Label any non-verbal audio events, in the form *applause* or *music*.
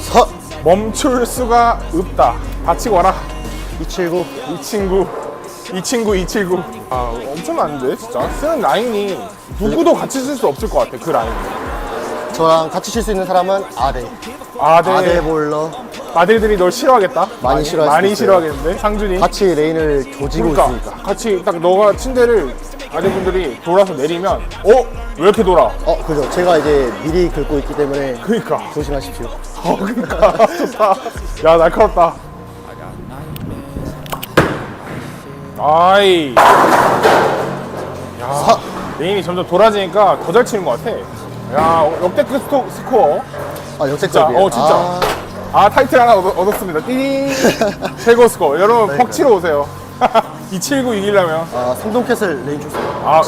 서 멈출 수가 없다. 다치고 와라. 279. 이 친구, 이 친구, 이 친구. 아, 엄청난데, 진짜. 쓰는 라인이 누구도 같이 쓸 수 없을 것 같아, 그 라인. 저랑 같이 칠수 있는 사람은 아대. 아들, 아대 볼러. 아들들이 널 싫어하겠다. 많이 싫어할 많이 있어요. 싫어하겠는데, 상준이. 같이 레인을 조지고 그러니까 있으니까. 같이 딱 너가 침대를 아들분들이 돌아서 내리면, 어? 왜 이렇게 돌아? 어, 그죠. 제가 이제 미리 긁고 있기 때문에 그니까. 조심하십시오. 어, 그니까. 좋다. *laughs* 야, 날카롭다. 아이. 야, 레인이 점점 돌아지니까 더 잘 치는 것 같아. 야, 역대급 스토, 스코어. 아, 역대급이에요. 어, 진짜. 아, 아, 타이틀 하나 얻, 얻었습니다. 띠링. *laughs* 최고 스코어. 여러분, 퍽 치러 오세요. *laughs* 279 이기려면. 아, 성동캐슬 레인 출석. 아,